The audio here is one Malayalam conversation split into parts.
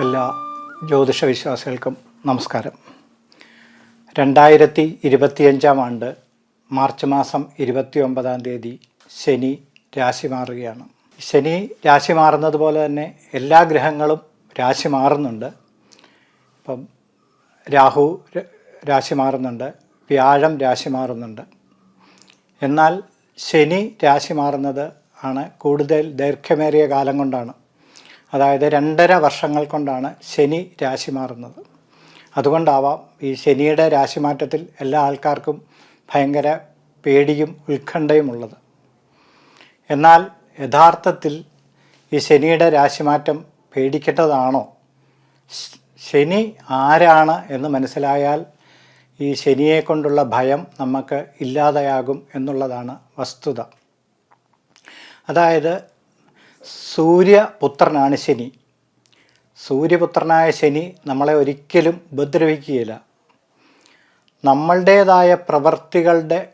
എല്ലാ ജ്യോതിഷ വിശ്വാസികൾക്കും നമസ്കാരം. രണ്ടായിരത്തി ഇരുപത്തിയഞ്ചാം ആണ്ട് മാർച്ച് മാസം ഇരുപത്തി ഒമ്പതാം തീയതി ശനി രാശി മാറുകയാണ്. ശനി രാശി മാറുന്നത് പോലെ തന്നെ എല്ലാ ഗ്രഹങ്ങളും രാശി മാറുന്നുണ്ട്. ഇപ്പം രാഹു രാശി മാറുന്നുണ്ട്. വ്യാഴം രാശി മാറുന്നുണ്ട്. എന്നാൽ ശനി രാശി മാറുന്നത് ആണ് കൂടുതൽ ദൈർഘ്യമേറിയ കാലം കൊണ്ടാണ്. അതായത് രണ്ടര വർഷങ്ങൾ കൊണ്ടാണ് ശനി രാശി മാറുന്നത്. അതുകൊണ്ടാവാം ഈ ശനിയുടെ രാശിമാറ്റത്തിൽ എല്ലാ ആൾക്കാർക്കും ഭയങ്കര പേടിയും ഉത്കണ്ഠയും ഉള്ളത്. എന്നാൽ യഥാർത്ഥത്തിൽ ഈ ശനിയുടെ രാശിമാറ്റം പേടിക്കേണ്ടതാണോ? ശനി ആരാണ് എന്ന് മനസ്സിലായാൽ ഈ ശനിയെ കൊണ്ടുള്ള ഭയം നമുക്ക് ഇല്ലാതെയാകും എന്നുള്ളതാണ് വസ്തുത. അതായത് സൂര്യപുത്രനാണ് ശനി. സൂര്യപുത്രനായ ശനി നമ്മളെ ഒരിക്കലും ഉപദ്രവിക്കുകയില്ല. നമ്മളുടേതായ പ്രവർത്തികളുടെ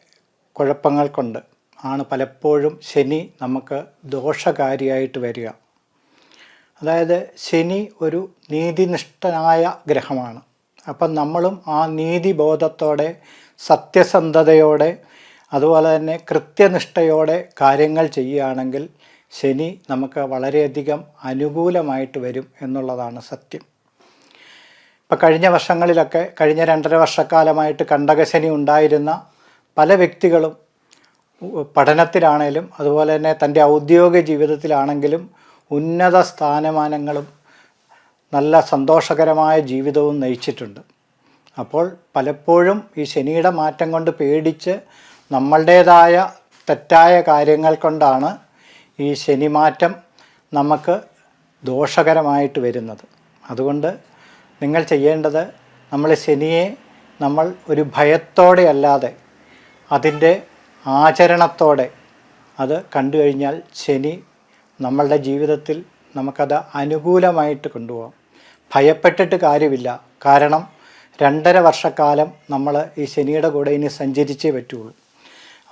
കുഴപ്പങ്ങൾ കൊണ്ട് ആണ് പലപ്പോഴും ശനി നമുക്ക് ദോഷകാരിയായിട്ട് വരിക. അതായത് ശനി ഒരു നീതിനിഷ്ഠനായ ഗ്രഹമാണ്. അപ്പം നമ്മളും ആ നീതിബോധത്തോടെ സത്യസന്ധതയോടെ അതുപോലെ തന്നെ കൃത്യനിഷ്ഠയോടെ കാര്യങ്ങൾ ചെയ്യുകയാണെങ്കിൽ ശനി നമുക്ക് വളരെയധികം അനുകൂലമായിട്ട് വരും എന്നുള്ളതാണ് സത്യം. ഇപ്പം കഴിഞ്ഞ വർഷങ്ങളിലൊക്കെ കഴിഞ്ഞ രണ്ടര വർഷക്കാലമായിട്ട് കണ്ടകശനി ഉണ്ടായിരുന്ന പല വ്യക്തികളും പഠനത്തിലാണേലും അതുപോലെ തന്നെ തന്റെ ഔദ്യോഗിക ജീവിതത്തിലാണെങ്കിലും ഉന്നത സ്ഥാനമാനങ്ങളും നല്ല സന്തോഷകരമായ ജീവിതവും നയിച്ചിട്ടുണ്ട്. അപ്പോൾ പലപ്പോഴും ഈ ശനിയുടെ മാറ്റം കൊണ്ട് പേടിച്ച് നമ്മളുടേതായ തെറ്റായ കാര്യങ്ങൾ കൊണ്ടാണ് ഈ ശനിമാറ്റം നമുക്ക് ദോഷകരമായിട്ട് വരുന്നത്. അതുകൊണ്ട് നിങ്ങൾ ചെയ്യേണ്ടത് നമ്മൾ ശനിയെ നമ്മൾ ഒരു ഭയത്തോടെ അല്ലാതെ അതിന്റെ ആചരണത്തോടെ അത് കണ്ടു കഴിഞ്ഞാൽ ശനി നമ്മളുടെ ജീവിതത്തിൽ നമുക്കത് അനുകൂലമായിട്ട് കൊണ്ടുപോകാം. ഭയപ്പെട്ടിട്ട് കാര്യമില്ല. കാരണം രണ്ടര വർഷക്കാലം നമ്മൾ ഈ ശനിയുടെ കൂടെ ഇനി സഞ്ചരിച്ചേ പറ്റുള്ളൂ.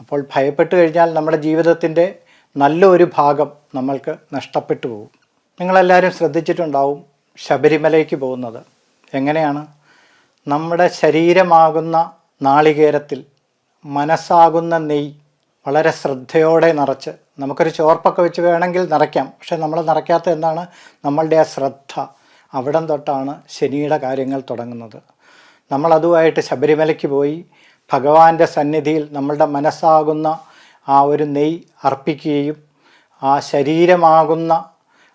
അപ്പോൾ ഭയപ്പെട്ട് കഴിഞ്ഞാൽ നമ്മുടെ ജീവിതത്തിന്റെ നല്ലൊരു ഭാഗം നമ്മൾക്ക് നഷ്ടപ്പെട്ടു പോകും. നിങ്ങളെല്ലാവരും ശ്രദ്ധിച്ചിട്ടുണ്ടാവും ശബരിമലയ്ക്ക് പോകുന്നത്. എങ്ങനെയാണ്? നമ്മുടെ ശരീരമാകുന്ന നാളികേരത്തിൽ മനസ്സാകുന്ന നെയ് വളരെ ശ്രദ്ധയോടെ നിറച്ച് നമുക്കൊരു ചോർപ്പൊക്കെ വെച്ച് വേണമെങ്കിൽ നിറയ്ക്കാം. പക്ഷെ നമ്മൾ നിറയ്ക്കാത്ത എന്താണ്? നമ്മളുടെ ആ ശ്രദ്ധ. അവിടം തൊട്ടാണ് ശനിയുടെ കാര്യങ്ങൾ തുടങ്ങുന്നത്. നമ്മൾ അതുമായിട്ട് ശബരിമലയ്ക്ക് പോയി ഭഗവാന്റെ സന്നിധിയിൽ നമ്മളുടെ മനസ്സാകുന്ന ആ ഒരു നെയ് അർപ്പിക്കുകയും ആ ശരീരമാകുന്ന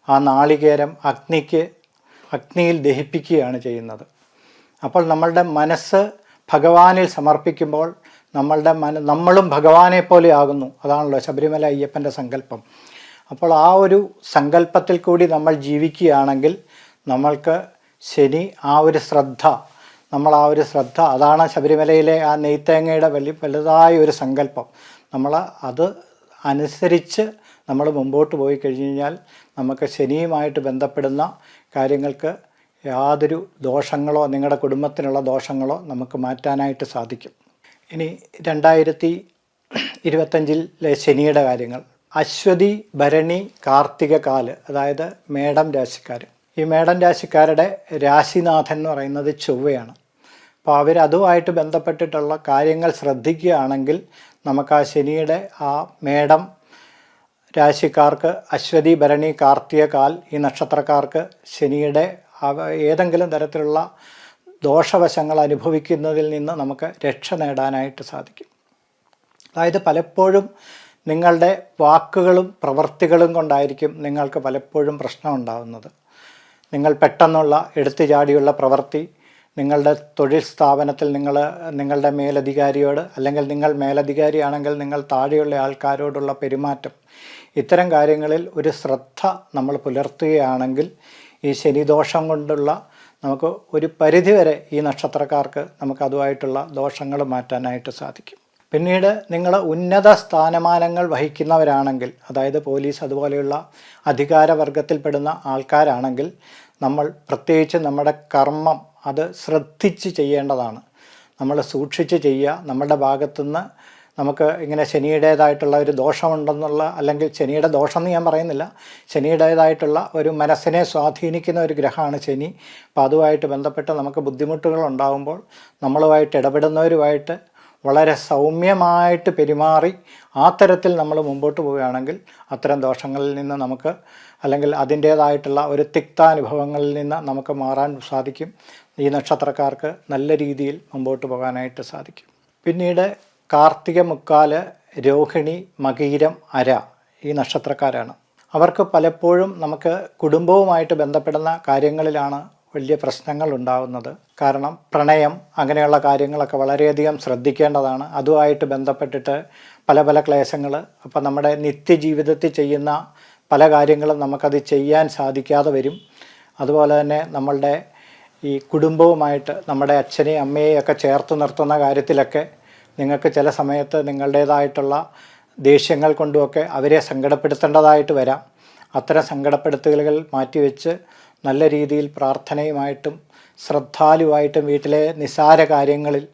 ആ നാളികേരം അഗ്നിക്ക് അഗ്നിയിൽ ദഹിപ്പിക്കുകയാണ് ചെയ്യുന്നത്. അപ്പോൾ നമ്മളുടെ മനസ്സ് ഭഗവാനിൽ സമർപ്പിക്കുമ്പോൾ നമ്മളുടെ മന നമ്മളും ഭഗവാനെ പോലെ ആകുന്നു. അതാണല്ലോ ശബരിമല അയ്യപ്പന്റെ സങ്കല്പം. അപ്പോൾ ആ ഒരു സങ്കല്പത്തിൽ കൂടി നമ്മൾ ജീവിക്കുകയാണെങ്കിൽ നമ്മൾക്ക് ശനി ആ ഒരു ശ്രദ്ധ നമ്മൾ ആ ഒരു ശ്രദ്ധ അതാണ് ശബരിമലയിലെ ആ നെയ്ത്തേങ്ങയുടെ വലിയ വലുതായ ഒരു സങ്കല്പം. നമ്മൾ അത് അനുസരിച്ച് നമ്മൾ മുമ്പോട്ട് പോയി കഴിഞ്ഞ് കഴിഞ്ഞാൽ നമുക്ക് ശനിയുമായിട്ട് ബന്ധപ്പെടുന്ന കാര്യങ്ങൾക്ക് യാതൊരു ദോഷങ്ങളോ നിങ്ങളുടെ കുടുംബത്തിനുള്ള ദോഷങ്ങളോ നമുക്ക് മാറ്റാനായിട്ട് സാധിക്കും. ഇനി രണ്ടായിരത്തി ഇരുപത്തഞ്ചിലെ ശനിയുടെ കാര്യങ്ങൾ. അശ്വതി ഭരണി കാർത്തിക കാൽ അതായത് മേടം രാശിക്കാർ ഈ മേടം രാശിക്കാരുടെ രാശിനാഥൻ എന്ന് പറയുന്നത് ചൊവ്വയാണ്. അപ്പോൾ അവർ അതുമായിട്ട് ബന്ധപ്പെട്ടിട്ടുള്ള കാര്യങ്ങൾ ശ്രദ്ധിക്കുകയാണെങ്കിൽ നമുക്ക് ആ ശനിയുടെ ആ മേടം രാശിക്കാർക്ക് അശ്വതി ഭരണി കാർത്തികകാൽ ഈ നക്ഷത്രക്കാർക്ക് ശനിയുടെ ഏതെങ്കിലും തരത്തിലുള്ള ദോഷവശങ്ങൾ അനുഭവിക്കുന്നതിൽ നിന്ന് നമുക്ക് രക്ഷ നേടാനായിട്ട് സാധിക്കും. അതായത് പലപ്പോഴും നിങ്ങളുടെ വാക്കുകളും പ്രവൃത്തികളും കൊണ്ടായിരിക്കും നിങ്ങൾക്ക് പലപ്പോഴും പ്രശ്നം ഉണ്ടാകുന്നത് നിങ്ങൾ പെട്ടെന്നുള്ള എടുത്തു ചാടിയുള്ള പ്രവൃത്തി നിങ്ങളുടെ തൊഴിൽ സ്ഥാപനത്തിൽ നിങ്ങൾ നിങ്ങളുടെ മേലധികാരിയോട് അല്ലെങ്കിൽ നിങ്ങൾ മേലധികാരിയാണെങ്കിൽ നിങ്ങൾ താഴെയുള്ള ആൾക്കാരോടുള്ള പെരുമാറ്റം. ഇത്തരം കാര്യങ്ങളിൽ ഒരു ശ്രദ്ധ നമ്മൾ പുലർത്തുകയാണെങ്കിൽ ഈ ശനിദോഷം കൊണ്ടുള്ള നമുക്ക് ഒരു പരിധിവരെ ഈ നക്ഷത്രക്കാർക്ക് നമുക്ക് അതുമായിട്ടുള്ള ദോഷങ്ങൾ മാറ്റാനായിട്ട് സാധിക്കും. പിന്നീട് നിങ്ങൾ ഉന്നത സ്ഥാനമാനങ്ങൾ വഹിക്കുന്നവരാണെങ്കിൽ അതായത് പോലീസ് അതുപോലെയുള്ള അധികാരവർഗത്തിൽപ്പെടുന്ന ആൾക്കാരാണെങ്കിൽ നമ്മൾ പ്രത്യേകിച്ച് നമ്മുടെ കർമ്മം അത് ശ്രദ്ധിച്ച് ചെയ്യേണ്ടതാണ്. നമ്മൾ സൂക്ഷിച്ച് ചെയ്യുക. നമ്മുടെ ഭാഗത്തുനിന്ന് നമുക്ക് ഇങ്ങനെ ശനിയുടേതായിട്ടുള്ള ഒരു ദോഷമുണ്ടെന്നുള്ള അല്ലെങ്കിൽ ശനിയുടെ ദോഷം എന്ന് ഞാൻ പറയുന്നില്ല. ശനിയുടേതായിട്ടുള്ള ഒരു മനസ്സിനെ സ്വാധീനിക്കുന്ന ഒരു ഗ്രഹമാണ് ശനി. അപ്പോൾ അതുമായിട്ട് ബന്ധപ്പെട്ട് നമുക്ക് ബുദ്ധിമുട്ടുകൾ ഉണ്ടാകുമ്പോൾ നമ്മളുമായിട്ട് ഇടപെടുന്നവരുമായിട്ട് വളരെ സൗമ്യമായിട്ട് പെരുമാറി ആ തരത്തിൽ നമ്മൾ മുമ്പോട്ട് പോവുകയാണെങ്കിൽ അത്തരം ദോഷങ്ങളിൽ നിന്ന് നമുക്ക് അല്ലെങ്കിൽ അതിന്റേതായിട്ടുള്ള ഒരു തിക്താനുഭവങ്ങളിൽ നിന്ന് നമുക്ക് മാറാൻ സാധിക്കും. ഈ നക്ഷത്രക്കാർക്ക് നല്ല രീതിയിൽ മുമ്പോട്ട് പോകാനായിട്ട് സാധിക്കും. പിന്നീട് കാർത്തിക മുക്കാൽ രോഹിണി മകീരം അര ഈ നക്ഷത്രക്കാരാണ്. അവർക്ക് പലപ്പോഴും നമുക്ക് കുടുംബവുമായിട്ട് ബന്ധപ്പെടുന്ന കാര്യങ്ങളിലാണ് വലിയ പ്രശ്നങ്ങൾ ഉണ്ടാകുന്നത് കാരണം പ്രണയം അങ്ങനെയുള്ള കാര്യങ്ങളൊക്കെ വളരെയധികം ശ്രദ്ധിക്കേണ്ടതാണ്. അതുമായിട്ട് ബന്ധപ്പെട്ടിട്ട് പല പല ക്ലേശങ്ങൾ അപ്പം നമ്മുടെ നിത്യജീവിതത്തിൽ ചെയ്യുന്ന പല കാര്യങ്ങളും നമുക്കത് ചെയ്യാൻ സാധിക്കാതെ വരും. അതുപോലെ തന്നെ നമ്മളുടെ ഈ കുടുംബവുമായിട്ട് നമ്മുടെ അച്ഛനെയും അമ്മയെയും ഒക്കെ ചേർത്ത് നിർത്തുന്ന കാര്യത്തിലൊക്കെ നിങ്ങൾക്ക് ചില സമയത്ത് നിങ്ങളുടേതായിട്ടുള്ള ദേഷ്യങ്ങൾ കൊണ്ടുമൊക്കെ അവരെ സങ്കടപ്പെടുത്തേണ്ടതായിട്ട് വരാം. അത്തരം സങ്കടപ്പെടുത്തലുകൾ മാറ്റിവെച്ച് നല്ല രീതിയിൽ പ്രാർത്ഥനയുമായിട്ടും ശ്രദ്ധാലുവായിട്ടും വീട്ടിലെ നിസാര കാര്യങ്ങളിൽ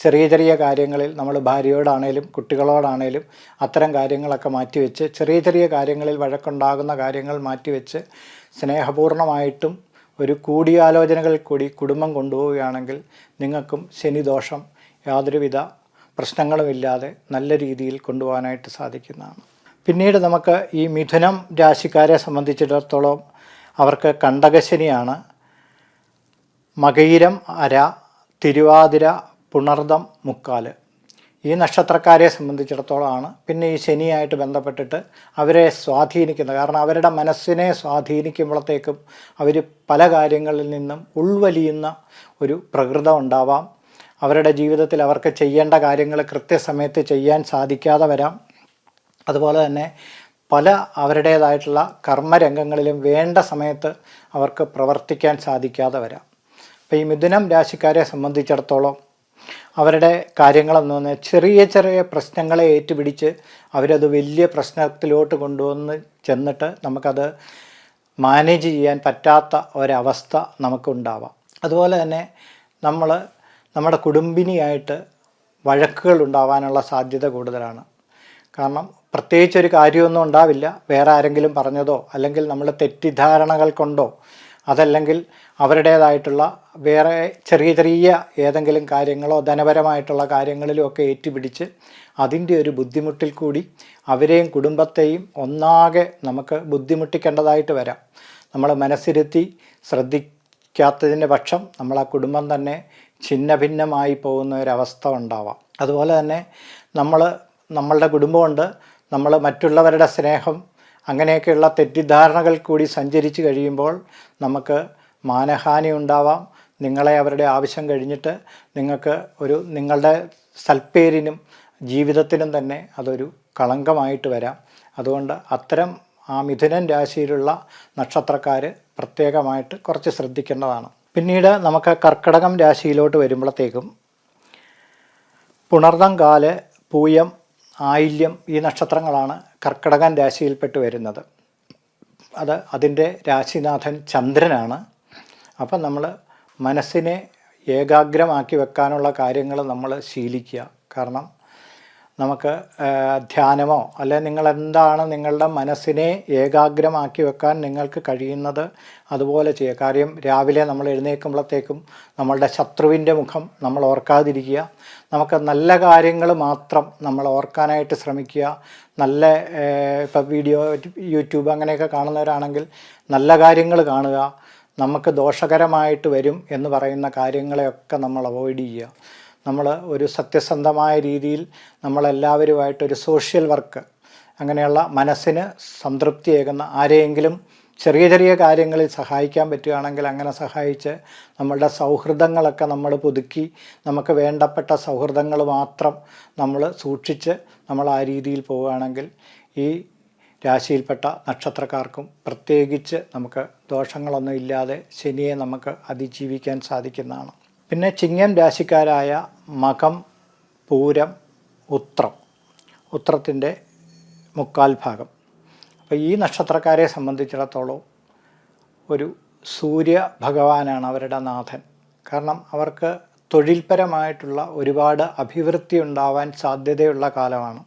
ചെറിയ ചെറിയ കാര്യങ്ങളിൽ നമ്മൾ ഭാര്യയോടാണേലും കുട്ടികളോടാണേലും അത്തരം കാര്യങ്ങളൊക്കെ മാറ്റിവെച്ച് ചെറിയ ചെറിയ കാര്യങ്ങളിൽ വഴക്കുണ്ടാകുന്ന കാര്യങ്ങൾ മാറ്റിവെച്ച് സ്നേഹപൂർണമായിട്ടും ഒരു കൂടിയാലോചനകൾ കൂടി കുടുംബം കൊണ്ടുപോവുകയാണെങ്കിൽ നിങ്ങൾക്കും ശനിദോഷം യാതൊരുവിധ പ്രശ്നങ്ങളുമില്ലാതെ നല്ല രീതിയിൽ കൊണ്ടുപോകാനായിട്ട് സാധിക്കുന്നതാണ്. പിന്നീട് നമുക്ക് ഈ മിഥുനം രാശിക്കാരെ സംബന്ധിച്ചിടത്തോളം അവർക്ക് കണ്ടകശനിയാണ്. മകയിരം അര തിരുവാതിര പുണർദം മുക്കാൽ. ഈ നക്ഷത്രക്കാരെ സംബന്ധിച്ചിടത്തോളമാണ്. പിന്നെ ഈ ശനിയായിട്ട് ബന്ധപ്പെട്ടിട്ട് അവരെ സ്വാധീനിക്കുന്നത് കാരണം അവരുടെ മനസ്സിനെ സ്വാധീനിക്കുമ്പോഴത്തേക്കും അവർ പല കാര്യങ്ങളിൽ നിന്നും ഉൾവലിയുന്ന ഒരു പ്രകൃതം ഉണ്ടാവാം. അവരുടെ ജീവിതത്തിൽ അവർക്ക് ചെയ്യേണ്ട കാര്യങ്ങൾ കൃത്യസമയത്ത് ചെയ്യാൻ സാധിക്കാതെ വരാം. അതുപോലെ തന്നെ പല അവരുടേതായിട്ടുള്ള കർമ്മരംഗങ്ങളിലും വേണ്ട സമയത്ത് അവർക്ക് പ്രവർത്തിക്കാൻ സാധിക്കാതെ വരാം. അപ്പോൾ ഈ മിഥുനം രാശിക്കാരെ സംബന്ധിച്ചിടത്തോളം അവരുടെ കാര്യങ്ങളെന്ന് പറഞ്ഞാൽ ചെറിയ ചെറിയ പ്രശ്നങ്ങളെ ഏറ്റുപിടിച്ച് അവരത് വലിയ പ്രശ്നത്തിലോട്ട് കൊണ്ടുവന്ന് ചെന്നിട്ട് നമുക്കത് മാനേജ് ചെയ്യാൻ പറ്റാത്ത ഒരവസ്ഥ നമുക്കുണ്ടാവാം. അതുപോലെ തന്നെ നമ്മൾ നമ്മുടെ കുടുംബിനിയായിട്ട് വഴക്കുകൾ ഉണ്ടാവാനുള്ള സാധ്യത കൂടുതലാണ്. കാരണം പ്രത്യേകിച്ച് ഒരു കാര്യമൊന്നും ഉണ്ടാവില്ല. വേറെ ആരെങ്കിലും പറഞ്ഞതോ അല്ലെങ്കിൽ നമ്മൾ തെറ്റിദ്ധാരണകൾ കൊണ്ടോ അതല്ലെങ്കിൽ അവരുടേതായിട്ടുള്ള വേറെ ചെറിയ ചെറിയ ഏതെങ്കിലും കാര്യങ്ങളോ ധനപരമായിട്ടുള്ള കാര്യങ്ങളിലും ഒക്കെ ഏറ്റുപിടിച്ച് അതിന്റെ ഒരു ബുദ്ധിമുട്ടിൽ കൂടി അവരെയും കുടുംബത്തെയും ഒന്നാകെ നമുക്ക് ബുദ്ധിമുട്ടിക്കേണ്ടതായിട്ട് വരാം. നമ്മൾ മനസ്സിരുത്തി ശ്രദ്ധിക്കാത്തതിന്റെ പക്ഷം നമ്മൾ ആ കുടുംബം തന്നെ ഛിന്ന ഭിന്നമായി പോകുന്ന ഒരവസ്ഥ ഉണ്ടാവാം. അതുപോലെ തന്നെ നമ്മൾ നമ്മളുടെ കുടുംബമുണ്ട്. നമ്മൾ മറ്റുള്ളവരുടെ സ്നേഹം അങ്ങനെയൊക്കെയുള്ള തെറ്റിദ്ധാരണകൾ കൂടി സഞ്ചരിച്ച് കഴിയുമ്പോൾ നമുക്ക് മാനഹാനി ഉണ്ടാവാം. നിങ്ങളെ അവരുടെ ആവശ്യം കഴിഞ്ഞിട്ട് നിങ്ങൾക്ക് ഒരു നിങ്ങളുടെ സൽപ്പേരിനും ജീവിതത്തിനും തന്നെ അതൊരു കളങ്കമായിട്ട് വരാം. അതുകൊണ്ട് അത്തരം ആ മിഥുനൻ രാശിയിലുള്ള നക്ഷത്രക്കാർ പ്രത്യേകമായിട്ട് കുറച്ച് ശ്രദ്ധിക്കേണ്ടതാണ്. പിന്നീട് നമുക്ക് കർക്കിടകം രാശിയിലോട്ട് വരുമ്പോഴത്തേക്കും പുണർദം കാൽ പൂയം ആയില്യം ഈ നക്ഷത്രങ്ങളാണ് കർക്കിടകൻ രാശിയിൽപ്പെട്ട് വരുന്നത്. അത് അതിന്റെ രാശിനാഥൻ ചന്ദ്രനാണ്. അപ്പം നമ്മൾ മനസ്സിനെ ഏകാഗ്രമാക്കി വെക്കാനുള്ള കാര്യങ്ങൾ നമ്മൾ ശീലിക്കുക. കാരണം നമുക്ക് ധ്യാനമോ അല്ലെ നിങ്ങൾ എന്താണ് നിങ്ങളുടെ മനസ്സിനെ ഏകാഗ്രമാക്കി വെക്കാൻ നിങ്ങൾക്ക് കഴിയുന്നത് അതുപോലെ ചെയ്യുക. കാര്യം രാവിലെ നമ്മൾ എഴുന്നേൽക്കുമ്പോഴത്തേക്കും നമ്മളുടെ ശത്രുവിന്റെ മുഖം നമ്മൾ ഓർക്കാതിരിക്കുക. നമുക്ക് നല്ല കാര്യങ്ങൾ മാത്രം നമ്മൾ ഓർക്കാനായിട്ട് ശ്രമിക്കുക. നല്ല ഇപ്പോൾ വീഡിയോ യൂട്യൂബ് അങ്ങനെയൊക്കെ കാണുന്നവരാണെങ്കിൽ നല്ല കാര്യങ്ങൾ കാണുക. നമുക്ക് ദോഷകരമായിട്ട് വരും എന്ന് പറയുന്ന കാര്യങ്ങളെയൊക്കെ നമ്മൾ അവോയ്ഡ് ചെയ്യുക. നമ്മൾ ഒരു സത്യസന്ധമായ രീതിയിൽ നമ്മളെല്ലാവരുമായിട്ടൊരു സോഷ്യൽ വർക്ക് അങ്ങനെയുള്ള മനസ്സിന് സംതൃപ്തിയേകുന്ന ആരെയെങ്കിലും ചെറിയ ചെറിയ കാര്യങ്ങളിൽ സഹായിക്കാൻ പറ്റുകയാണെങ്കിൽ അങ്ങനെ സഹായിച്ച് നമ്മളുടെ സൗഹൃദങ്ങളൊക്കെ നമ്മൾ പുതുക്കി നമുക്ക് വേണ്ടപ്പെട്ട സൗഹൃദങ്ങൾ മാത്രം നമ്മൾ സൂക്ഷിച്ച് നമ്മൾ ആ രീതിയിൽ പോവുകയാണെങ്കിൽ ഈ രാശിയിൽപ്പെട്ട നക്ഷത്രക്കാർക്കും പ്രത്യേകിച്ച് നമുക്ക് ദോഷങ്ങളൊന്നും ഇല്ലാതെ ശനിയെ നമുക്ക് അതിജീവിക്കാൻ സാധിക്കുന്നതാണ്. പിന്നെ ചിങ്ങം രാശിക്കാരായ മകം പൂരം ഉത്രം ഉത്രത്തിന്റെ മുക്കാൽ ഭാഗം. അപ്പോൾ ഈ നക്ഷത്രക്കാരെ സംബന്ധിച്ചിടത്തോളം ഒരു സൂര്യ ഭഗവാനാണ് അവരുടെ നാഥൻ. കാരണം അവർക്ക് തൊഴിൽപരമായിട്ടുള്ള ഒരുപാട് അഭിവൃദ്ധി ഉണ്ടാവാൻ സാധ്യതയുള്ള കാലമാണ്.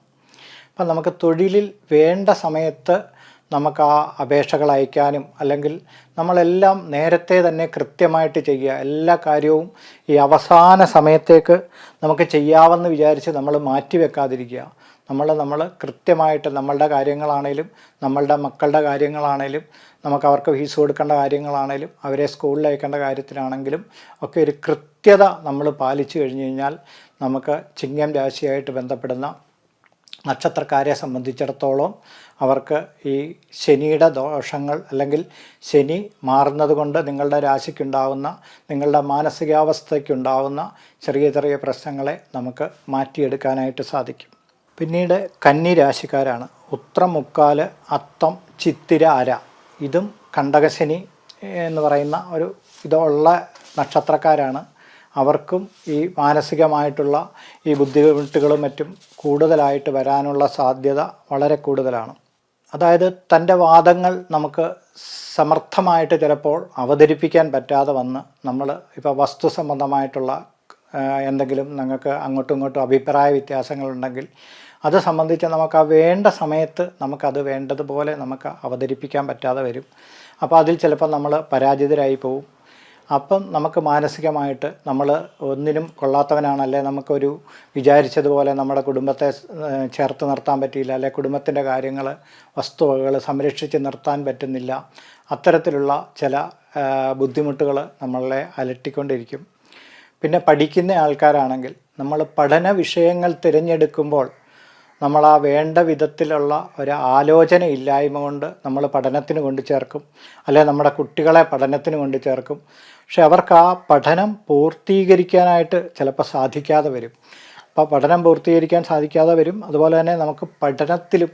അപ്പം നമുക്ക് തൊഴിലിൽ വേണ്ട സമയത്ത് നമുക്ക് ആ അപേക്ഷകൾ അയക്കാനും അല്ലെങ്കിൽ നമ്മളെല്ലാം നേരത്തെ തന്നെ കൃത്യമായിട്ട് ചെയ്യുക. എല്ലാ കാര്യവും ഈ അവസാന സമയത്തേക്ക് നമുക്ക് ചെയ്യാമെന്ന് വിചാരിച്ച് നമ്മൾ മാറ്റിവെക്കാതിരിക്കുക നമ്മൾ നമ്മൾ കൃത്യമായിട്ട് നമ്മളുടെ കാര്യങ്ങളാണേലും നമ്മളുടെ മക്കളുടെ കാര്യങ്ങളാണേലും നമുക്ക് അവർക്ക് ഫീസ് കൊടുക്കേണ്ട കാര്യങ്ങളാണേലും അവരെ സ്കൂളിൽ അയക്കേണ്ട കാര്യത്തിലാണെങ്കിലും ഒക്കെ ഒരു കൃത്യത നമ്മൾ പാലിച്ചു കഴിഞ്ഞു കഴിഞ്ഞാൽ നമുക്ക് ചിങ്ങം രാശിയായിട്ട് ബന്ധപ്പെടുന്ന നക്ഷത്രക്കാരെ സംബന്ധിച്ചിടത്തോളം അവർക്ക് ഈ ശനിയുടെ ദോഷങ്ങൾ അല്ലെങ്കിൽ ശനി മാറുന്നത് കൊണ്ട് നിങ്ങളുടെ രാശിക്കുണ്ടാവുന്ന നിങ്ങളുടെ മാനസികാവസ്ഥയ്ക്കുണ്ടാവുന്ന ചെറിയ ചെറിയ പ്രശ്നങ്ങളെ നമുക്ക് മാറ്റിയെടുക്കാനായിട്ട് സാധിക്കും. പിന്നീട് കന്നി രാശിക്കാരാണ്. ഉത്ര മുക്കാൽ അത്തം ചിത്തിര അര. ഇതും കണ്ടകശനി എന്ന് പറയുന്ന ഒരു ഇതുള്ള നക്ഷത്രക്കാരാണ്. അവർക്കും ഈ മാനസികമായിട്ടുള്ള ഈ ബുദ്ധിമുട്ടുകളും മറ്റും കൂടുതലായിട്ട് വരാനുള്ള സാധ്യത വളരെ കൂടുതലാണ്. അതായത് തന്റെ വാദങ്ങൾ നമുക്ക് സമർത്ഥമായിട്ട് ചിലപ്പോൾ അവതരിപ്പിക്കാൻ പറ്റാതെ വന്ന് നമ്മൾ ഇപ്പോൾ വസ്തു സംബന്ധമായിട്ടുള്ള എന്തെങ്കിലും നിങ്ങൾക്ക് അങ്ങോട്ടും ഇങ്ങോട്ടും അഭിപ്രായ വ്യത്യാസങ്ങളുണ്ടെങ്കിൽ അത് സംബന്ധിച്ച് നമുക്ക് ആ വേണ്ട സമയത്ത് നമുക്കത് വേണ്ടതുപോലെ നമുക്ക് അവതരിപ്പിക്കാൻ പറ്റാതെ വരും. അപ്പോൾ അതിൽ ചിലപ്പോൾ നമ്മൾ പരാജിതരായി പോവും. അപ്പം നമുക്ക് മാനസികമായിട്ട് നമ്മൾ ഒന്നിനും കൊള്ളാത്തവനാണ് അല്ലെ നമുക്കൊരു വിചാരിച്ചതുപോലെ നമ്മുടെ കുടുംബത്തെ ചേർത്ത് നിർത്താൻ പറ്റിയില്ല അല്ലെ കുടുംബത്തിന്റെ കാര്യങ്ങൾ വസ്തുവകകൾ സംരക്ഷിച്ച് നിർത്താൻ പറ്റുന്നില്ല. അത്തരത്തിലുള്ള ചില ബുദ്ധിമുട്ടുകൾ നമ്മളെ അലട്ടിക്കൊണ്ടിരിക്കും. പിന്നെ പഠിക്കുന്ന ആൾക്കാരാണെങ്കിൽ നമ്മൾ പഠന വിഷയങ്ങൾ തിരഞ്ഞെടുക്കുമ്പോൾ നമ്മൾ ആ വേണ്ട വിധത്തിലുള്ള ഒരു ആലോചന ഇല്ലായ്മ കൊണ്ട് നമ്മൾ പഠനത്തിന് കൊണ്ട് ചേർക്കും. അല്ലെ നമ്മുടെ കുട്ടികളെ പഠനത്തിന് കൊണ്ട് ചേർക്കും. പക്ഷെ അവർക്ക് ആ പഠനം പൂർത്തീകരിക്കാനായിട്ട് ചിലപ്പോൾ സാധിക്കാതെ വരും. അപ്പോൾ പഠനം പൂർത്തീകരിക്കാൻ സാധിക്കാതെ വരും. അതുപോലെ തന്നെ നമുക്ക് പഠനത്തിലും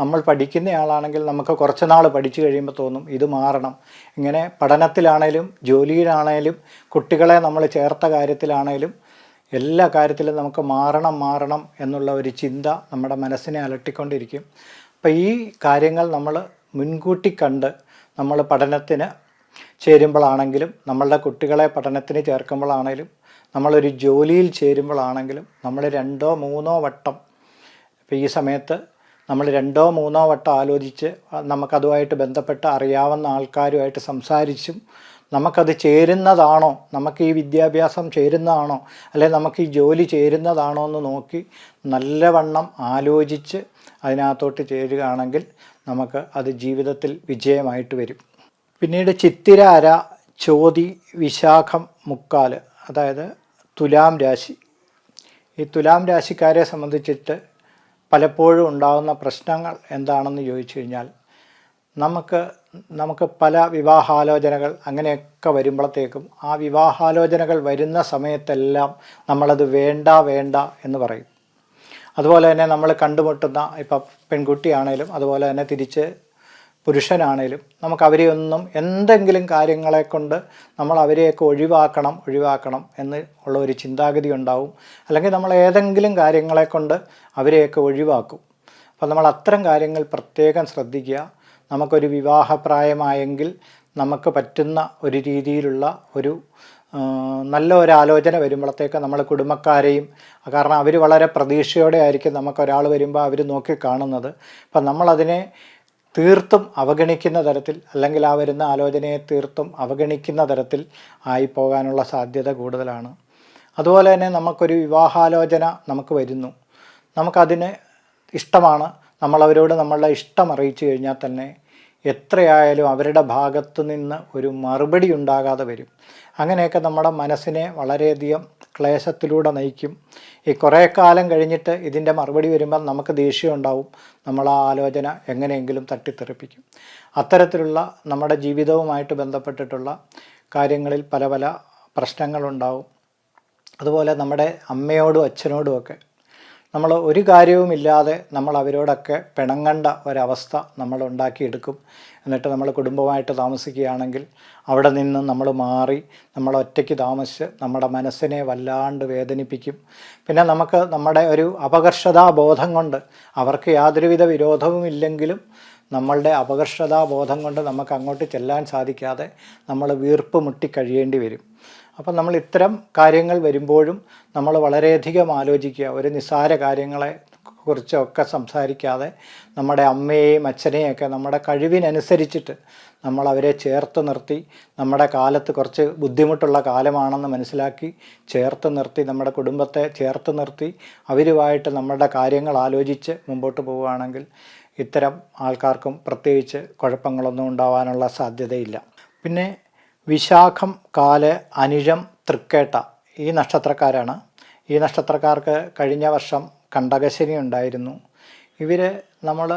നമ്മൾ പഠിക്കുന്ന ആളാണെങ്കിൽ നമുക്ക് കുറച്ച് നാൾ പഠിച്ചു കഴിയുമ്പോൾ തോന്നും ഇത് മാറണം. ഇങ്ങനെ പഠനത്തിലാണേലും ജോലിയിലാണേലും കുട്ടികളെ നമ്മൾ ചേർത്ത കാര്യത്തിലാണേലും എല്ലാ കാര്യത്തിലും നമുക്ക് മാറണം മാറണം എന്നുള്ള ഒരു ചിന്ത നമ്മുടെ മനസ്സിനെ അലട്ടിക്കൊണ്ടിരിക്കും. അപ്പോൾ ഈ കാര്യങ്ങൾ നമ്മൾ മുൻകൂട്ടി കണ്ട് നമ്മൾ പഠനത്തിന് ചേരുമ്പോഴാണെങ്കിലും നമ്മളുടെ കുട്ടികളെ പഠനത്തിന് ചേർക്കുമ്പോഴാണെങ്കിലും നമ്മളൊരു ജോലിയിൽ ചേരുമ്പോഴാണെങ്കിലും നമ്മൾ രണ്ടോ മൂന്നോ വട്ടം ഇപ്പോൾ ഈ സമയത്ത് നമ്മൾ രണ്ടോ മൂന്നോ വട്ടം ആലോചിച്ച് നമുക്കതുമായിട്ട് ബന്ധപ്പെട്ട് അറിയാവുന്ന ആൾക്കാരുമായിട്ട് സംസാരിച്ചും നമുക്കത് ചേരുന്നതാണോ? നമുക്ക് ഈ വിദ്യാഭ്യാസം ചേരുന്നതാണോ? അല്ലെങ്കിൽ നമുക്ക് ഈ ജോലി ചേരുന്നതാണോ എന്ന് നോക്കി നല്ലവണ്ണം ആലോചിച്ച് അതിനകത്തോട്ട് ചേരുകയാണെങ്കിൽ നമുക്ക് അത് ജീവിതത്തിൽ വിജയമായിട്ട് വരും. പിന്നീട് ചിത്തിര അര ചോതി വിശാഖം മുക്കാൽ അതായത് തുലാം രാശി. ഈ തുലാം രാശിക്കാരെ സംബന്ധിച്ചിട്ട് പലപ്പോഴും ഉണ്ടാകുന്ന പ്രശ്നങ്ങൾ എന്താണെന്ന് ചോദിച്ചു കഴിഞ്ഞാൽ നമുക്ക് നമുക്ക് പല വിവാഹാലോചനകൾ അങ്ങനെയൊക്കെ വരുമ്പോഴത്തേക്കും ആ വിവാഹാലോചനകൾ വരുന്ന സമയത്തെല്ലാം നമ്മളത് വേണ്ട വേണ്ട എന്ന് പറയും. അതുപോലെ തന്നെ നമ്മൾ കണ്ടുമുട്ടുന്ന ഇപ്പം പെൺകുട്ടിയാണേലും അതുപോലെ തന്നെ തിരിച്ച് പുരുഷനാണേലും നമുക്ക് അവരെ ഒന്നും എന്തെങ്കിലും കാര്യങ്ങളെ കൊണ്ട് നമ്മൾ അവരെയൊക്കെ ഒഴിവാക്കണം ഒഴിവാക്കണം എന്ന് ഉള്ള ഒരു ചിന്താഗതി ഉണ്ടാവും. അല്ലെങ്കിൽ നമ്മൾ ഏതെങ്കിലും കാര്യങ്ങളെ കൊണ്ട് അവരെയൊക്കെ ഒഴിവാക്കും. അപ്പം നമ്മൾ അത്തരം കാര്യങ്ങൾ പ്രത്യേകം ശ്രദ്ധിക്കുക. നമുക്കൊരു വിവാഹപ്രായമായെങ്കിൽ നമുക്ക് പറ്റുന്ന ഒരു രീതിയിലുള്ള ഒരു നല്ല ഒരു ആലോചന വരുമ്പോഴത്തേക്ക് നമ്മൾ കുടുംബക്കാരെയും കാരണം അവർ വളരെ പ്രതീക്ഷയോടെ ആയിരിക്കും നമുക്ക് ഒരാൾ വരുമ്പോൾ അവർ നോക്കി കാണുന്നത്. അപ്പം നമ്മളതിനെ തീർത്തും അവഗണിക്കുന്ന തരത്തിൽ അല്ലെങ്കിൽ ആ വരുന്ന ആലോചനയെ തീർത്തും അവഗണിക്കുന്ന തരത്തിൽ ആയി പോകാനുള്ള സാധ്യത കൂടുതലാണ്. അതുപോലെ തന്നെ നമുക്കൊരു വിവാഹാലോചന നമുക്ക് വരുന്നു. നമുക്കതിന് ഇഷ്ടമാണ്. നമ്മളവരോട് നമ്മളുടെ ഇഷ്ടം അറിയിച്ചു കഴിഞ്ഞാൽ തന്നെ എത്രയായാലും അവരുടെ ഭാഗത്തു നിന്ന് ഒരു മറുപടി ഉണ്ടാകാതെ വരും. അങ്ങനെയൊക്കെ നമ്മുടെ മനസ്സിനെ വളരെയധികം ക്ലേശത്തിലൂടെ നയിക്കും. ഈ കുറേ കാലം കഴിഞ്ഞിട്ട് ഇതിന്റെ മറുപടി വരുമ്പോൾ നമുക്ക് ദേഷ്യം ഉണ്ടാവും. നമ്മൾ ആ ആലോചന എങ്ങനെയെങ്കിലും തട്ടിത്തെറിപ്പിക്കും. അത്തരത്തിലുള്ള നമ്മുടെ ജീവിതവുമായിട്ട് ബന്ധപ്പെട്ടിട്ടുള്ള കാര്യങ്ങളിൽ പല പല പ്രശ്നങ്ങളുണ്ടാവും. അതുപോലെ നമ്മുടെ അമ്മയോടും അച്ഛനോടും ഒക്കെ നമ്മൾ ഒരു കാര്യവുമില്ലാതെ നമ്മൾ അവരോടൊക്കെ പിണങ്ങണ്ട ഒരവസ്ഥ നമ്മൾ ഉണ്ടാക്കിയെടുക്കും. എന്നിട്ട് നമ്മൾ കുടുംബമായിട്ട് താമസിക്കുകയാണെങ്കിൽ അവിടെ നിന്ന് നമ്മൾ മാറി നമ്മൾ ഒറ്റയ്ക്ക് താമസിച്ച് നമ്മുടെ മനസ്സിനെ വല്ലാണ്ട് വേദനിപ്പിക്കും. പിന്നെ നമുക്ക് നമ്മുടെ ഒരു അപകർഷതാ ബോധം കൊണ്ട് അവർക്ക് യാതൊരുവിധ വിരോധവും ഇല്ലെങ്കിലും നമ്മളുടെ അപകർഷതാ ബോധം കൊണ്ട് നമുക്ക് അങ്ങോട്ട് ചെല്ലാൻ സാധിക്കാതെ നമ്മൾ വീർപ്പ് മുട്ടി കഴിയേണ്ടി വരും. അപ്പം നമ്മൾ ഇത്തരം കാര്യങ്ങൾ വരുമ്പോഴും നമ്മൾ വളരെയധികം ആലോചിക്കുക. ഒരു നിസ്സാര കാര്യങ്ങളെ കുറിച്ചൊക്കെ സംസാരിക്കാതെ നമ്മുടെ അമ്മയെയും അച്ഛനെയൊക്കെ നമ്മുടെ കഴിവിനനുസരിച്ചിട്ട് നമ്മൾ അവരെ ചേർത്ത് നിർത്തി നമ്മുടെ കാലത്ത് കുറച്ച് ബുദ്ധിമുട്ടുള്ള കാലമാണെന്ന് മനസ്സിലാക്കി ചേർത്ത് നിർത്തി നമ്മുടെ കുടുംബത്തെ ചേർത്ത് നിർത്തി അവരുമായിട്ട് നമ്മുടെ കാര്യങ്ങൾ ആലോചിച്ച് മുമ്പോട്ട് പോവുകയാണെങ്കിൽ ഇത്തരം ആൾക്കാർക്കും പ്രത്യേകിച്ച് കുഴപ്പങ്ങളൊന്നും ഉണ്ടാവാനുള്ള സാധ്യതയില്ല. പിന്നെ വിശാഖം കാൽ അനിഴം തൃക്കേട്ട ഈ നക്ഷത്രക്കാരാണ്. ഈ നക്ഷത്രക്കാർക്ക് കഴിഞ്ഞ വർഷം കണ്ടകശനി ഉണ്ടായിരുന്നു. ഇവർ നമ്മൾ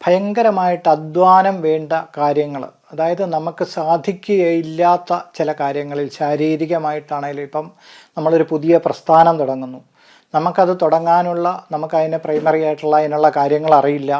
ഭയങ്കരമായിട്ട് അധ്വാനം വേണ്ട കാര്യങ്ങൾ അതായത് നമുക്ക് സാധിക്കുകയില്ലാത്ത ചില കാര്യങ്ങളിൽ ശാരീരികമായിട്ടാണെങ്കിലും ഇപ്പം നമ്മളൊരു പുതിയ പ്രസ്ഥാനം തുടങ്ങുന്നു. നമുക്കത് തുടങ്ങാനുള്ള നമുക്കതിനെ പ്രൈമറി ആയിട്ടുള്ള അതിനുള്ള കാര്യങ്ങൾ അറിയില്ല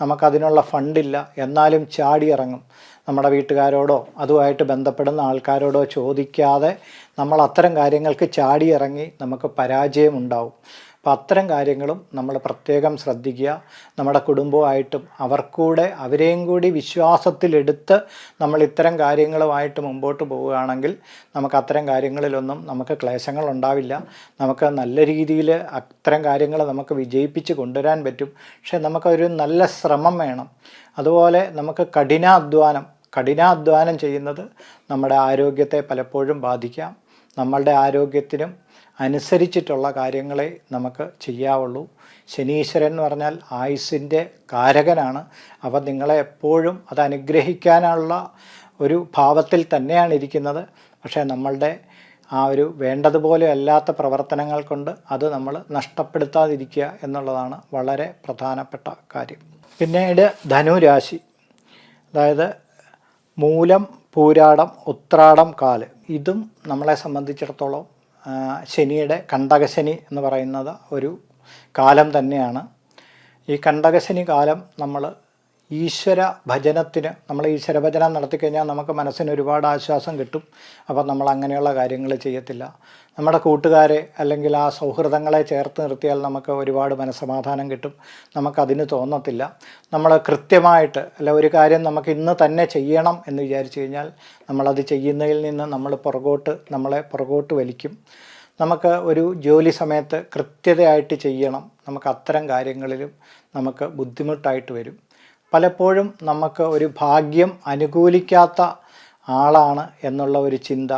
നമുക്കതിനുള്ള ഫണ്ടില്ല എന്നാലും ചാടി ഇറങ്ങും നമ്മുടെ വീട്ടുകാരോടോ അതുമായിട്ട് ബന്ധപ്പെടുന്ന ആൾക്കാരോടോ ചോദിക്കാതെ നമ്മൾ അത്തരം കാര്യങ്ങൾക്ക് ചാടി ഇറങ്ങി നമുക്ക് പരാജയമുണ്ടാവും അപ്പോൾ അത്തരം കാര്യങ്ങളും നമ്മൾ പ്രത്യേകം ശ്രദ്ധിക്കുക. നമ്മുടെ കുടുംബമായിട്ടും അവർക്കൂടെ അവരെയും കൂടി വിശ്വാസത്തിലെടുത്ത് നമ്മൾ ഇത്തരം കാര്യങ്ങളുമായിട്ട് മുമ്പോട്ട് പോവുകയാണെങ്കിൽ നമുക്ക് അത്തരം കാര്യങ്ങളിലൊന്നും നമുക്ക് ക്ലേശങ്ങൾ ഉണ്ടാവില്ല. നമുക്ക് നല്ല രീതിയിൽ അത്തരം കാര്യങ്ങൾ നമുക്ക് വിജയിപ്പിച്ച് കൊണ്ടുവരാൻ പറ്റും. പക്ഷേ നമുക്കൊരു നല്ല ശ്രമം വേണം. അതുപോലെ നമുക്ക് കഠിനാധ്വാനം കഠിനാധ്വാനം ചെയ്യുന്നത് നമ്മുടെ ആരോഗ്യത്തെ പലപ്പോഴും ബാധിക്കാം. നമ്മളുടെ ആരോഗ്യത്തിനും അനുസരിച്ചിട്ടുള്ള കാര്യങ്ങളെ നമുക്ക് ചെയ്യാവുള്ളൂ. ശനീശ്വരൻ എന്ന് പറഞ്ഞാൽ ആയുസിന്റെ കാരകനാണ്. അപ്പം നിങ്ങളെ എപ്പോഴും അത് അനുഗ്രഹിക്കാനുള്ള ഒരു ഭാവത്തിൽ തന്നെയാണ് ഇരിക്കുന്നത്. പക്ഷേ നമ്മളുടെ ആ ഒരു വേണ്ടതുപോലെ അല്ലാത്ത പ്രവർത്തനങ്ങൾ കൊണ്ട് അത് നമ്മൾ നഷ്ടപ്പെടുത്താതിരിക്കുക എന്നുള്ളതാണ് വളരെ പ്രധാനപ്പെട്ട കാര്യം. പിന്നീട് ധനുരാശി. അതായത് മൂലം പൂരാടം ഉത്രാടം കാൽ. ഇതും നമ്മളെ സംബന്ധിച്ചിടത്തോളം ശനിയുടെ കണ്ടകശനി എന്ന് പറയുന്നത് ഒരു കാലം തന്നെയാണ്. ഈ കണ്ടകശനി കാലം നമ്മൾ ഈശ്വര ഭജനത്തിന് നമ്മൾ ഈശ്വര ഭജനം നടത്തിക്കഴിഞ്ഞാൽ നമുക്ക് മനസ്സിന് ഒരുപാട് ആശ്വാസം കിട്ടും. അപ്പം നമ്മൾ അങ്ങനെയുള്ള കാര്യങ്ങൾ ചെയ്യത്തില്ല. നമ്മുടെ കൂട്ടുകാരെ അല്ലെങ്കിൽ ആ സൗഹൃദങ്ങളെ ചേർത്ത് നിർത്തിയാൽ നമുക്ക് ഒരുപാട് മനസ്സമാധാനം കിട്ടും. നമുക്കതിന് തോന്നത്തില്ല. നമ്മൾ കൃത്യമായിട്ട് അല്ല ഒരു കാര്യം നമുക്ക് ഇന്ന് തന്നെ ചെയ്യണം എന്ന് വിചാരിച്ചു കഴിഞ്ഞാൽ നമ്മളത് ചെയ്യുന്നതിൽ നിന്ന് നമ്മൾ പുറകോട്ട് നമ്മളെ പുറകോട്ട് വലിക്കും. നമുക്ക് ഒരു ജോലി സമയത്ത് കൃത്യതയായിട്ട് ചെയ്യണം. നമുക്ക് അത്തരം കാര്യങ്ങളിലും നമുക്ക് ബുദ്ധിമുട്ടായിട്ട് വരും. പലപ്പോഴും നമുക്ക് ഒരു ഭാഗ്യം അനുകൂലിക്കാത്ത ആളാണ് എന്നുള്ള ഒരു ചിന്ത.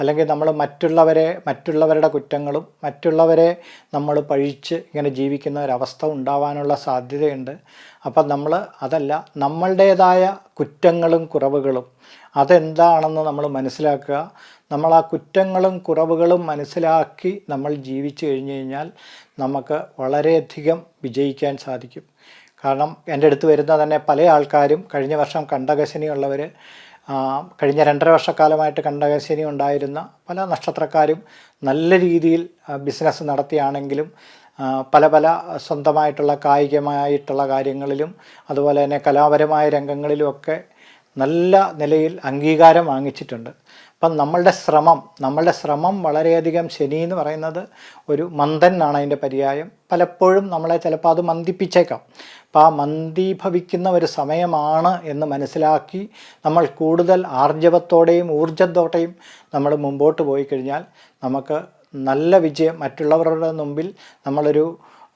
അല്ലെങ്കിൽ നമ്മൾ മറ്റുള്ളവരെ മറ്റുള്ളവരുടെ കുറ്റങ്ങളും മറ്റുള്ളവരെ നമ്മൾ പഴിച്ച് ഇങ്ങനെ ജീവിക്കുന്ന ഒരവസ്ഥ ഉണ്ടാവാനുള്ള സാധ്യതയുണ്ട്. അപ്പം നമ്മൾ അതല്ല നമ്മളുടേതായ കുറ്റങ്ങളും കുറവുകളും അതെന്താണെന്ന് നമ്മൾ മനസ്സിലാക്കുക. നമ്മൾ ആ കുറ്റങ്ങളും കുറവുകളും മനസ്സിലാക്കി നമ്മൾ ജീവിച്ചു കഴിഞ്ഞു കഴിഞ്ഞാൽ നമുക്ക് വളരെയധികം വിജയിക്കാൻ സാധിക്കും. കാരണം എന്റെ അടുത്ത് വരുന്ന തന്നെ പല ആൾക്കാരും കഴിഞ്ഞ വർഷം കണ്ടകശനി ഉള്ളവർ കഴിഞ്ഞ രണ്ടര വർഷക്കാലമായിട്ട് കണ്ടകശനി ഉണ്ടായിരുന്ന പല നക്ഷത്രക്കാരും നല്ല രീതിയിൽ ബിസിനസ് നടത്തിയാണെങ്കിലും പല പല സ്വന്തമായിട്ടുള്ള കായികമായിട്ടുള്ള കാര്യങ്ങളിലും അതുപോലെ തന്നെ കലാപരമായ രംഗങ്ങളിലുമൊക്കെ നല്ല നിലയിൽ അംഗീകാരം വാങ്ങിച്ചിട്ടുണ്ട്. അപ്പം നമ്മളുടെ ശ്രമം നമ്മളുടെ ശ്രമം വളരെയധികം ശനി എന്ന് പറയുന്നത് ഒരു മന്ദൻ എന്നാണ് അതിന്റെ പര്യായം. പലപ്പോഴും നമ്മളെ ചിലപ്പോൾ അത് മന്ദിപ്പിച്ചേക്കാം. അപ്പം ആ മന്ദീഭവിക്കുന്ന ഒരു സമയമാണ് എന്ന് മനസ്സിലാക്കി നമ്മൾ കൂടുതൽ ആർജവത്തോടെയും ഊർജത്തോടെയും നമ്മൾ മുമ്പോട്ട് പോയി കഴിഞ്ഞാൽ നമുക്ക് നല്ല വിജയം മറ്റുള്ളവരുടെ മുമ്പിൽ നമ്മളൊരു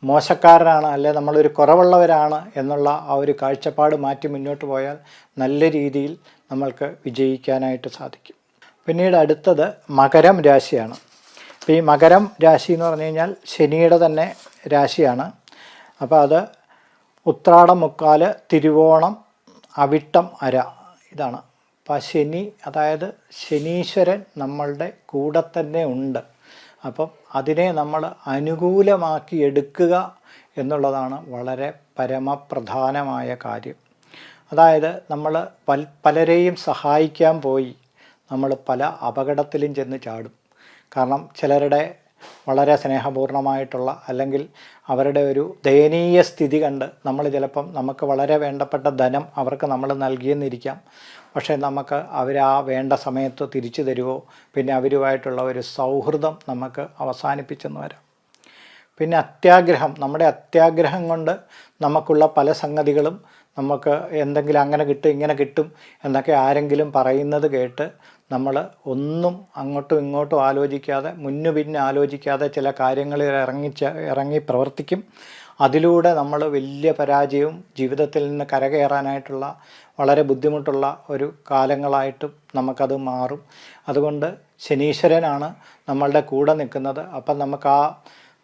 മോശക്കാരനാണ് അല്ലെ നമ്മളൊരു കുറവുള്ളവരാണ് എന്നുള്ള ആ ഒരു കാഴ്ചപ്പാട് മാറ്റി മുന്നോട്ട് പോയാൽ നല്ല രീതിയിൽ നമ്മൾക്ക് വിജയിക്കാനായിട്ട് സാധിക്കും. പിന്നീട് അടുത്തത് മകരം രാശിയാണ്. അപ്പോൾ ഈ മകരം രാശി എന്ന് പറഞ്ഞു കഴിഞ്ഞാൽ ശനിയുടെ തന്നെ രാശിയാണ്. അപ്പോൾ അത് ഉത്രാടം മുക്കാൽ തിരുവോണം അവിട്ടം അര ഇതാണ്. അപ്പോൾ ശനി അതായത് ശനീശ്വരൻ നമ്മളുടെ കൂടെ തന്നെ ഉണ്ട്. അപ്പം അതിനെ നമ്മൾ അനുകൂലമാക്കി എടുക്കുക എന്നുള്ളതാണ് വളരെ പരമപ്രധാനമായ കാര്യം. അതായത് നമ്മൾ പലരെയും സഹായിക്കാൻ പോയി. നമ്മൾ പല അപകടത്തിലും ചെന്ന് ചാടും. കാരണം ചിലരുടെ വളരെ സ്നേഹപൂർണമായിട്ടുള്ള അല്ലെങ്കിൽ അവരുടെ ഒരു ദയനീയ സ്ഥിതി കണ്ട് നമ്മൾ ചിലപ്പം നമുക്ക് വളരെ വേണ്ടപ്പെട്ട ധനം അവർക്ക് നമ്മൾ നൽകിയെന്നിരിക്കാം. പക്ഷേ നമുക്ക് അവർ ആ വേണ്ട സമയത്ത് തിരിച്ചു തരുമോ പിന്നെ അവരുമായിട്ടുള്ള ഒരു സൗഹൃദം നമുക്ക് അവസാനിപ്പിച്ചെന്ന് വരാം. പിന്നെ അത്യാഗ്രഹം നമ്മുടെ അത്യാഗ്രഹം കൊണ്ട് നമുക്കുള്ള പല സംഗതികളും നമുക്ക് എന്തെങ്കിലും അങ്ങനെ കിട്ടും ഇങ്ങനെ കിട്ടും എന്നൊക്കെ ആരെങ്കിലും പറയുന്നത് കേട്ട് നമ്മൾ ഒന്നും അങ്ങോട്ടും ഇങ്ങോട്ടും ആലോചിക്കാതെ മുന്നു പിന്നെ ആലോചിക്കാതെ ചില കാര്യങ്ങളിൽ ഇറങ്ങി ഇറങ്ങി പ്രവർത്തിക്കും. അതിലൂടെ നമ്മൾ വലിയ പരാജയവും ജീവിതത്തിൽ നിന്ന് കരകയറാനായിട്ടുള്ള വളരെ ബുദ്ധിമുട്ടുള്ള ഒരു കാലങ്ങളായിട്ടും നമുക്കത് മാറും. അതുകൊണ്ട് ശനീശ്വരനാണ് നമ്മളുടെ കൂടെ നിൽക്കുന്നത്. അപ്പം നമുക്ക് ആ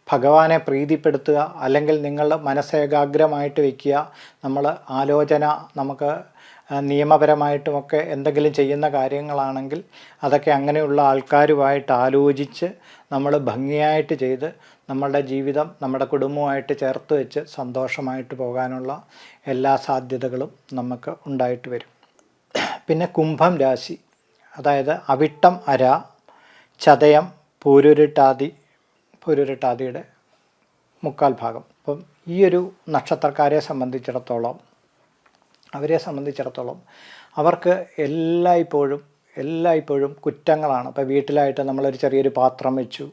ഭഗവാനെ പ്രീതിപ്പെടുത്തുക അല്ലെങ്കിൽ നിങ്ങൾ മനസ്സേകാഗ്രമായിട്ട് വയ്ക്കുക. നമ്മൾ ആലോചന നമുക്ക് നിയമപരമായിട്ടുമൊക്കെ എന്തെങ്കിലും ചെയ്യുന്ന കാര്യങ്ങളാണെങ്കിൽ അതൊക്കെ അങ്ങനെയുള്ള ആൾക്കാരുമായിട്ട് ആലോചിച്ച് നമ്മൾ ഭംഗിയായിട്ട് ചെയ്ത് നമ്മളുടെ ജീവിതം നമ്മുടെ കുടുംബവുമായിട്ട് ചേർത്ത് വെച്ച് സന്തോഷമായിട്ട് പോകാനുള്ള എല്ലാ സാധ്യതകളും നമുക്ക് ഉണ്ടായിട്ട് വരും. പിന്നെ കുംഭം രാശി അതായത് അവിട്ടം അര ചതയം പൂരുരുട്ടാതി പൂരുരുട്ടാതിയുടെ മുക്കാൽ ഭാഗം. അപ്പം ഈ ഒരു നക്ഷത്രക്കാരെ സംബന്ധിച്ചിടത്തോളം അവരെ സംബന്ധിച്ചിടത്തോളം അവർക്ക് എല്ലായ്പ്പോഴും എല്ലായ്പ്പോഴും കുറ്റങ്ങളാണ്. ഇപ്പോൾ വീട്ടിലായിട്ട് നമ്മളൊരു ചെറിയൊരു പാത്രം വെച്ചു.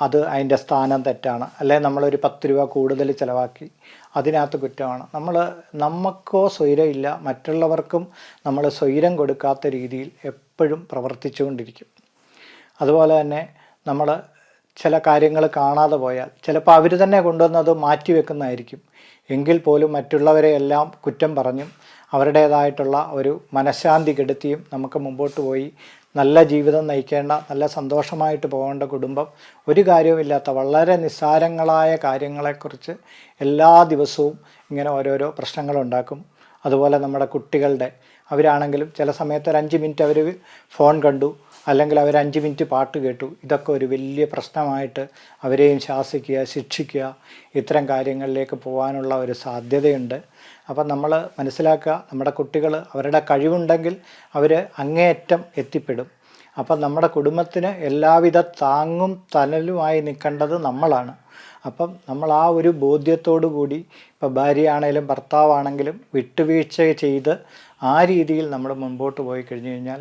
അത് അതിന്റെ സ്ഥാനം തെറ്റാണ്. അല്ലെങ്കിൽ നമ്മളൊരു പത്ത് രൂപ കൂടുതൽ ചിലവാക്കി അതിനകത്ത് കുറ്റമാണ്. നമ്മൾ നമുക്കോ സ്വൈരമില്ല. മറ്റുള്ളവർക്കും നമ്മൾ സ്വൈരം കൊടുക്കാത്ത രീതിയിൽ എപ്പോഴും പ്രവർത്തിച്ചുകൊണ്ടിരിക്കും. അതുപോലെ തന്നെ നമ്മൾ ചില കാര്യങ്ങൾ കാണാതെ പോയാൽ ചിലപ്പോൾ അവർ തന്നെ കൊണ്ടുവന്നത് മാറ്റി വെക്കുന്നതായിരിക്കും. എങ്കിൽ പോലും മറ്റുള്ളവരെ എല്ലാം കുറ്റം പറഞ്ഞും അവരുടേതായിട്ടുള്ള ഒരു മനഃശാന്തി കെടുത്തിയും നമുക്ക് മുമ്പോട്ട് പോയി നല്ല ജീവിതം നയിക്കേണ്ട നല്ല സന്തോഷമായിട്ട് പോകേണ്ട കുടുംബം ഒരു കാര്യവുമില്ലാത്ത വളരെ നിസ്സാരങ്ങളായ കാര്യങ്ങളെക്കുറിച്ച് എല്ലാ ദിവസവും ഇങ്ങനെ ഓരോരോ പ്രശ്നങ്ങളുണ്ടാക്കും. അതുപോലെ നമ്മുടെ കുട്ടികളുടെ അവരാണെങ്കിലും ചില സമയത്ത് ഒരു അഞ്ച് മിനിറ്റ് അവർ ഫോൺ കണ്ടു. അല്ലെങ്കിൽ അവർ അഞ്ച് മിനിറ്റ് പാട്ട് കേട്ടു. ഇതൊക്കെ ഒരു വലിയ പ്രശ്നമായിട്ട് അവരെയും ശാസിക്കുക ശിക്ഷിക്കുക ഇത്തരം കാര്യങ്ങളിലേക്ക് പോകാനുള്ള ഒരു സാധ്യതയുണ്ട്. അപ്പം നമ്മൾ മനസ്സിലാക്കുക നമ്മുടെ കുട്ടികൾ അവരുടെ കഴിവുണ്ടെങ്കിൽ അവർ അങ്ങേയറ്റം എത്തിപ്പെടും. അപ്പം നമ്മുടെ കുടുംബത്തിന് എല്ലാവിധ താങ്ങും തണലുമായി നിൽക്കേണ്ടത് നമ്മളാണ്. അപ്പം നമ്മൾ ആ ഒരു ബോധ്യത്തോടു കൂടി ഇപ്പോൾ ഭാര്യയാണേലും ഭർത്താവാണെങ്കിലും വിട്ടുവീഴ്ച ചെയ്ത് ആ രീതിയിൽ നമ്മൾ മുൻപോട്ട് പോയി കഴിഞ്ഞു കഴിഞ്ഞാൽ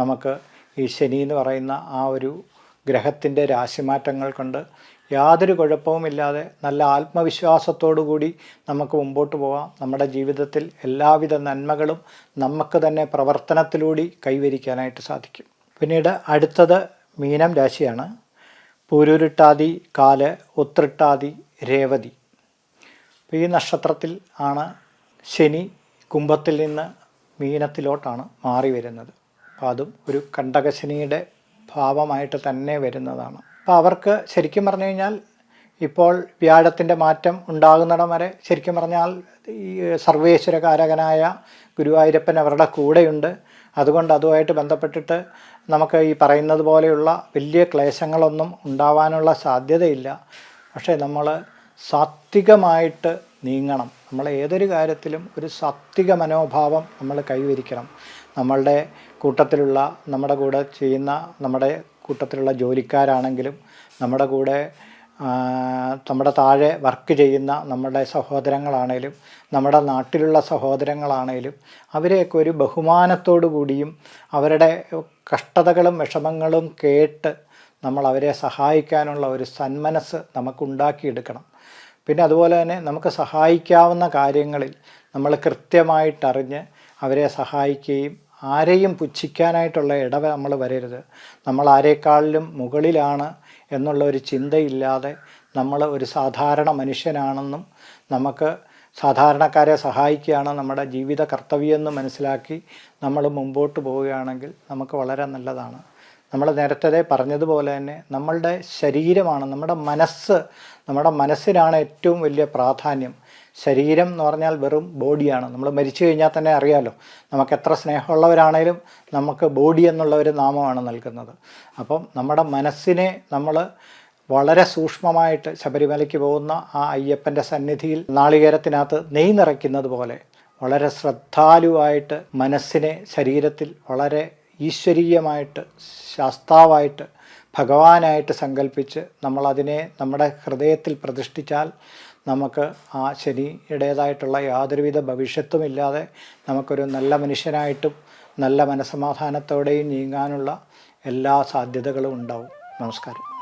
നമുക്ക് ഈ ശനി എന്ന് പറയുന്ന ആ ഒരു ഗ്രഹത്തിന്റെ രാശിമാറ്റങ്ങൾ കൊണ്ട് യാതൊരു കുഴപ്പവുമില്ലാതെ നല്ല ആത്മവിശ്വാസത്തോടു കൂടി നമുക്ക് മുമ്പോട്ട് പോകാം നമ്മുടെ ജീവിതത്തിൽ എല്ലാവിധ നന്മകളും നമുക്ക് തന്നെ പ്രവർത്തനത്തിലൂടെ കൈവരിക്കാനായിട്ട് സാധിക്കും. പിന്നീട് അടുത്തത് മീനം രാശിയാണ്. പൂരുരുട്ടാതി കാൽ ഉത്രിട്ടാതി രേവതി. ഈ നക്ഷത്രത്തിൽ ആണ് ശനി കുംഭത്തിൽ നിന്ന് മീനത്തിലോട്ടാണ് മാറി വരുന്നത്. അപ്പോൾ അതും ഒരു കണ്ടകശനിയുടെ ഭാവമായിട്ട് തന്നെ വരുന്നതാണ്. അപ്പോൾ അവർക്ക് ശരിക്കും പറഞ്ഞു കഴിഞ്ഞാൽ ഇപ്പോൾ വ്യാഴത്തിന്റെ മാറ്റം ഉണ്ടാകുന്നിടം വരെ ശരിക്കും പറഞ്ഞാൽ ഈ സർവേശ്വരകാരകനായ ഗുരുവായൂരപ്പൻ അവരുടെ കൂടെയുണ്ട്. അതുകൊണ്ട് അതുമായിട്ട് ബന്ധപ്പെട്ടിട്ട് നമുക്ക് ഈ പറയുന്നത് പോലെയുള്ള വലിയ ക്ലേശങ്ങളൊന്നും ഉണ്ടാവാനുള്ള സാധ്യതയില്ല. പക്ഷേ നമ്മൾ സാത്വികമായിട്ട് നീങ്ങണം. നമ്മൾ ഏതൊരു കാര്യത്തിലും ഒരു സാത്വിക മനോഭാവം നമ്മൾ കൈവരിക്കണം. നമ്മളുടെ കൂട്ടത്തിലുള്ള നമ്മുടെ കൂടെ ചെയ്യുന്ന നമ്മുടെ കൂട്ടത്തിലുള്ള ജോലിക്കാരാണെങ്കിലും നമ്മുടെ കൂടെ നമ്മുടെ താഴെ വർക്ക് ചെയ്യുന്ന നമ്മുടെ സഹോദരങ്ങളാണേലും നമ്മുടെ നാട്ടിലുള്ള സഹോദരങ്ങളാണേലും അവരെയൊക്കെ ഒരു ബഹുമാനത്തോടു കൂടിയും അവരുടെ കഷ്ടതകളും വിഷമങ്ങളും കേട്ട് നമ്മൾ അവരെ സഹായിക്കാനുള്ള ഒരു സന്മനസ് നമുക്കുണ്ടാക്കിയെടുക്കണം. പിന്നെ അതുപോലെ തന്നെ നമുക്ക് സഹായിക്കാവുന്ന കാര്യങ്ങളിൽ നമ്മൾ കൃത്യമായിട്ടറിഞ്ഞ് അവരെ സഹായിക്കുകയും ആരെയും പുച്ഛിക്കാനായിട്ടുള്ള ഇടവ നമ്മൾ വരരുത്. നമ്മൾ ആരെക്കാളിലും മുകളിലാണ് എന്നുള്ള ഒരു ചിന്തയില്ലാതെ നമ്മൾ ഒരു സാധാരണ മനുഷ്യനാണെന്നും നമുക്ക് സാധാരണക്കാരെ സഹായിക്കുകയാണ് നമ്മുടെ ജീവിത കർത്തവ്യമെന്ന് മനസ്സിലാക്കി നമ്മൾ മുമ്പോട്ട് പോവുകയാണെങ്കിൽ നമുക്ക് വളരെ നല്ലതാണ്. നമ്മൾ നേരത്തെ പറഞ്ഞതുപോലെ തന്നെ നമ്മളുടെ ശരീരമാണ് നമ്മുടെ മനസ്സ് നമ്മുടെ മനസ്സിനാണ് ഏറ്റവും വലിയ പ്രാധാന്യം. ശരീരം എന്ന് പറഞ്ഞാൽ വെറും ബോഡിയാണ്. നമ്മൾ മരിച്ചു കഴിഞ്ഞാൽ തന്നെ അറിയാലോ നമുക്ക് എത്ര സ്നേഹമുള്ളവരാണേലും നമുക്ക് ബോഡി എന്നുള്ള ഒരു നാമമാണ് നൽകുന്നത്. അപ്പം നമ്മുടെ മനസ്സിനെ നമ്മൾ വളരെ സൂക്ഷ്മമായിട്ട് ശബരിമലയ്ക്ക് പോകുന്ന ആ അയ്യപ്പന്റെ സന്നിധിയിൽ നാളികേരത്തിനകത്ത് നെയ് നിറയ്ക്കുന്നത് പോലെ വളരെ ശ്രദ്ധാലുവായിട്ട് മനസ്സിനെ ശരീരത്തിൽ വളരെ ഈശ്വരീയമായിട്ട് ശാസ്താവായിട്ട് ഭഗവാനായിട്ട് സങ്കല്പിച്ച് നമ്മളതിനെ നമ്മുടെ ഹൃദയത്തിൽ പ്രതിഷ്ഠിച്ചാൽ നമുക്ക് ആ ശനിയുടേതായിട്ടുള്ള യാതൊരുവിധ ഭവിഷ്യത്തുമില്ലാതെ നമുക്കൊരു നല്ല മനുഷ്യനായിട്ടും നല്ല മനസമാധാനത്തോടെയും നീങ്ങാനുള്ള എല്ലാ സാധ്യതകളും ഉണ്ടാവും. നമസ്കാരം.